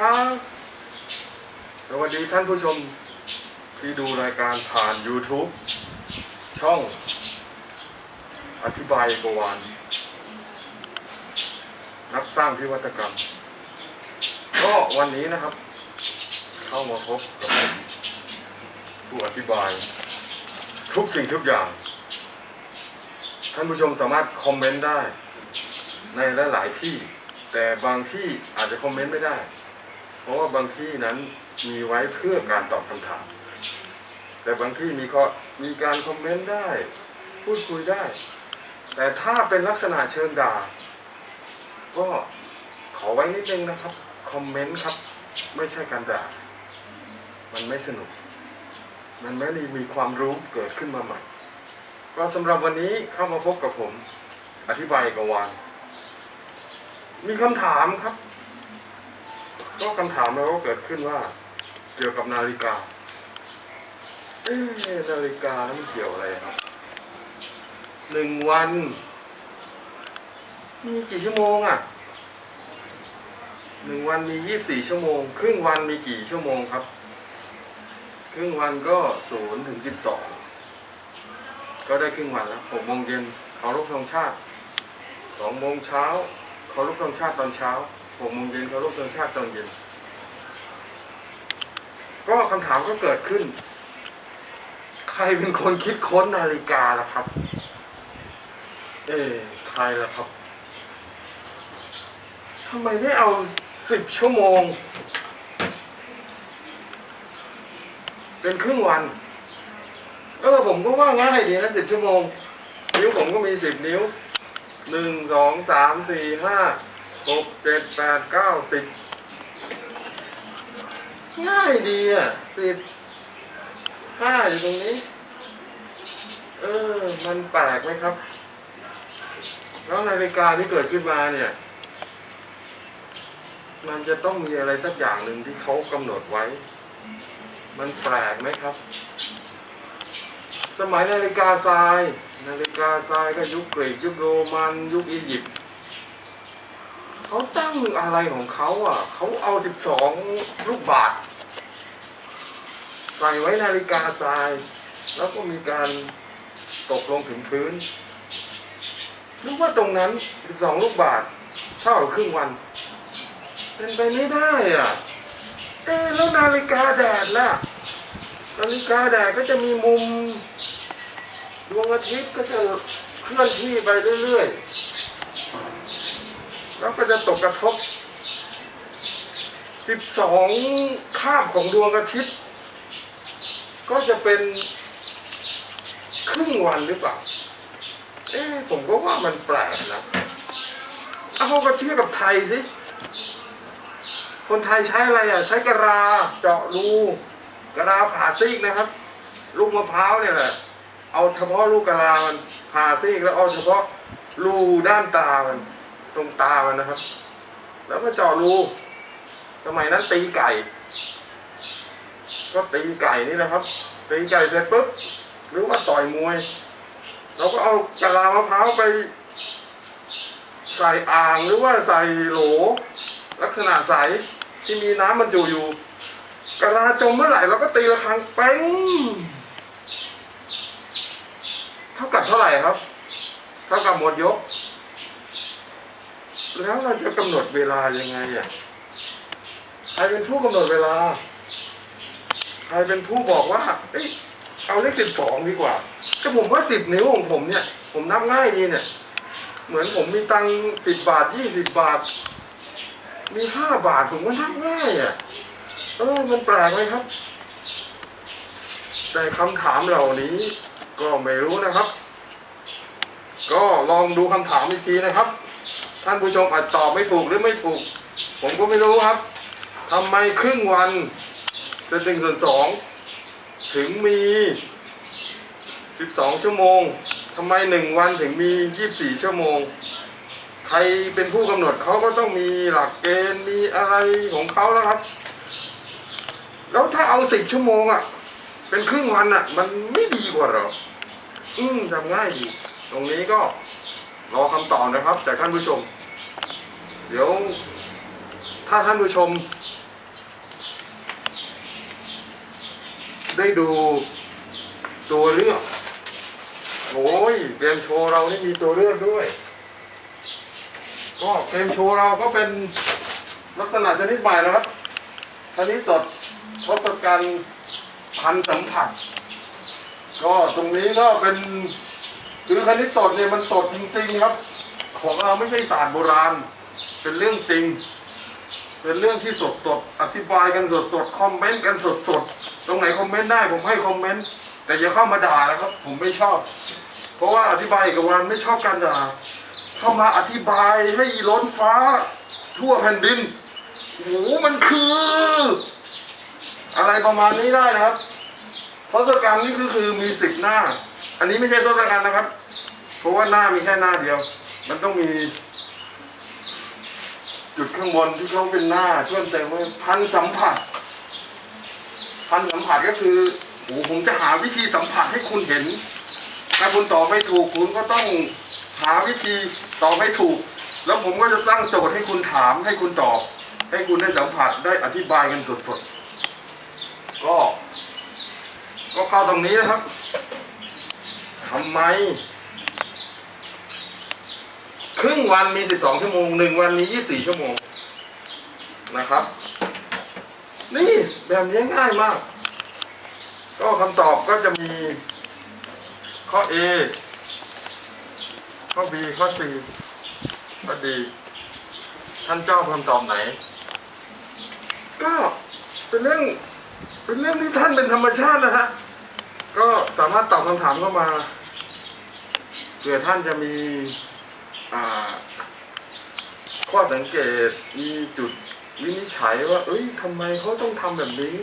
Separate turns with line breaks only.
ครับสวัสดีท่านผู้ชมที่ดูรายการผ่าน YouTube ช่อง อธิบายกวานนักสร้างพิวัตกรรม ก็วันนี้นะครับ เข้ามาพบกับผมผู้อธิบาย ทุกสิ่งทุกอย่าง ท่านผู้ชมสามารถคอมเมนต์ได้ในหลาย ๆ ที่ แต่บางที่อาจจะคอมเมนต์ไม่ได้ เพราะว่าบางที่นั้นมีไว้เพื่อการตอบคำถาม แต่บางที่มีข้อมีการคอมเมนต์ได้ พูดคุยได้ แต่ถ้าเป็นลักษณะเชิงด่า ก็ขอไว้นิดนึงนะครับคอมเมนต์ครับไม่ใช่การด่า มันไม่สนุก มันไม่ได้มีความรู้เกิดขึ้นมาใหม่ ก็สำหรับวันนี้เข้ามาพบกับผม อธิบายกบวานมีคำถามครับ ก็คำถามเราก็เกิดขึ้นว่า เกี่ยวกับนาฬิกา เอ๊ะนาฬิกาแล้วมันเกี่ยวอะไรครับหนึ่งวัน มีกี่ชั่วโมงอะหนึ่งวันมียี่บสี่ชั่วโมง ครึ่งวันมีกี่ชั่วโมงครับ ครึ่งวันก็ศูนย์ถึงสิบสองก็ได้ครึ่งวันแล้วหกโมงเย็นเคารพธงชาติสองโมงเช้าเคารพธงชาติตอนเช้า หกโมงเย็นเคารพธงชาติตอนเย็น ก็คำถามก็เกิดขึ้น ใครเป็นคนคิดค้นนาฬิกาล่ะครับ เอ๊ใครล่ะครับทำไมไม่เอาสิบชั่วโมง เป็นครึ่งวัน เออผมก็ว่าง่ายดีนะสิบชั่วโมง นิ้วผมก็มีสิบนิ้วหนึ่งสองสามสี่ห้า หกเจ็ดแปดเก้าสิบง่ายดีอะสิบห้าอยู่ตรงนี้ เออ มันแปลกไหมครับ แล้วนาฬิกาที่เกิดขึ้นมาเนี่ย มันจะต้องมีอะไรสักอย่างหนึ่งที่เขากำหนดไว้ มันแปลกไหมครับ สมัยนาฬิกาทราย นาฬิกาทรายก็ยุคกรีกยุคโรมัน ยุคอียิปต์ เขาตั้งอะไรของเขาอะ เขาเอาสิบสองลูกบาทใส่ไว้นาฬิกาทราย แล้วก็มีการตกลงถึงพื้นนึกว่าตรงนั้นสิบสองลูกบาทเท่ากับครึ่งวัน เป็นไปไม่ได้อะ เอ๊แล้วนาฬิกาแดดล่ะ นาฬิกาแดดก็จะมีมุมดวงอาทิตย์ก็จะเคลื่อนที่ไปเรื่อยๆ แล้วก็จะตกกระทบ 12คาบของดวงอาทิตย์ ก็จะเป็นครึ่งวันหรือเปล่า เอ๊ผมก็ว่ามันแปลกนะ เอามาเทียบกับไทยสิ คนไทยใช้อะไรอะ ใช้กระลาเจาะรูกระลาผ่าซีกนะครับ ลูกมะพร้าวเนี่ยแหละ เอาเฉพาะลูกกระลามันผ่าซีกแล้วเอาเฉพาะรูด้านตามัน ตรงตามันนะครับ แล้วก็เจาะรูสมัยนั้นตีไก่ ก็ตีไก่นี่นะครับตีไก่เสร็จปุ๊บหรือว่าต่อยมวยเราก็เอากะลามะพร้าวไป ใส่อ่างหรือว่าใส่โหล ลักษณะใสที่มีน้ำบรรจุอยู่กะลาจมเมื่อไหร่เราก็ตีระฆังเป้งเท่ากับเท่าไหร่ครับ เท่ากับหมดยก แล้วเราจะกำหนดเวลายังไงอะใครเป็นผู้กำหนดเวลา ใครเป็นผู้บอกว่าเอ้ยเอาเลขสิบสองดีกว่าก็ผมว่าสิบนิ้วของผมเนี่ย ผมนับง่ายดีเนี่ย เหมือนผมมีตังสิบบาทยี่สิบบาท มีห้าบาทผมก็นับง่ายอะเออมันแปลกไหมครับ แต่คำถามเหล่านี้ก็ไม่รู้นะครับ ก็ลองดูคำถามอีกทีนะครับ ท่านผู้ชมอาจตอบไม่ถูกหรือไม่ถูก ผมก็ไม่รู้ครับทำไมครึ่งวันเป็นหนึ่งส่วนสองถึงมีสิบสองชั่วโมงทำไมหนึ่งวันถึงมียี่บสี่ชั่วโมง ใครเป็นผู้กำหนดเขาก็ต้องมีหลักเกณฑ์มีอะไรของเขาแล้วครับ แล้วถ้าเอาสิบชั่วโมงอะ เป็นครึ่งวันอะ มันไม่ดีกว่าหรออืมทำง่ายดีตรงนี้ก็ รอคำตอบนะครับ จากท่านผู้ชม เดี๋ยว ถ้าท่านผู้ชม ได้ดูตัวเลือกโอ้ยเกมโชว์เรานี่มีตัวเลือกด้วย ก็เกมโชว์เราก็เป็นลักษณะชนิดใหม่นะครับชนิดสดทศกัณฐ์พันสัมผัส ก็ตรงนี้ก็เป็น คือคณิตสดเนี่ยมันสดจริง ๆ ครับ ของเราไม่ใช่ศาสตร์โบราณ เป็นเรื่องจริง เป็นเรื่องที่สดสดอธิบายกันสดสดคอมเมนต์กันสดสดตรงไหนคอมเมนต์ได้ผมให้คอมเมนต์แต่อย่าเข้ามาด่านะครับ ผมไม่ชอบ เพราะว่าอธิบายเอกวันไม่ชอบการด่าเข้ามาอธิบายให้ล้นฟ้า ทั่วแผ่นดินโอ้โหมันคือ อะไรประมาณนี้ได้นะครับทศกัณฐ์นี่ก็คือมีสิบหน้า อันนี้ไม่ใช่ทศกัณฐ์นะครับ เพราะว่าหน้ามีแค่หน้าเดียว มันต้องมี จุดข้างบนที่เขาเป็นหน้าเชื่อมเต็มไว้พันสัมผัส พันสัมผัสก็คือโอ้โหผมจะหาวิธีสัมผัสให้คุณเห็น ถ้าคุณตอบไม่ถูกคุณก็ต้องหาวิธีตอบให้ถูก แล้วผมก็จะตั้งโจทย์ให้คุณถามให้คุณตอบ ให้คุณได้สัมผัสได้อธิบายกันสดๆก็ ก็เข้าตรงนี้นะครับ ทำไม ครึ่งวันมี12ชั่วโมงหนึ่งวันมี24ชั่วโมงนะครับ นี่แบบนี้ง่ายมาก ก็คำตอบก็จะมีข้อ A ข้อ B ข้อ C ข้อ D ท่านเจ้าคำตอบไหน ก็เป็นเรื่องเป็นเรื่องที่ท่านเป็นธรรมชาตินะฮะก็สามารถตอบคำถามเข้ามา เผื่อท่านจะมีข้อสังเกตมีจุดวินิจฉัยว่า เอ้ยทำไมเขาต้องทำแบบนี้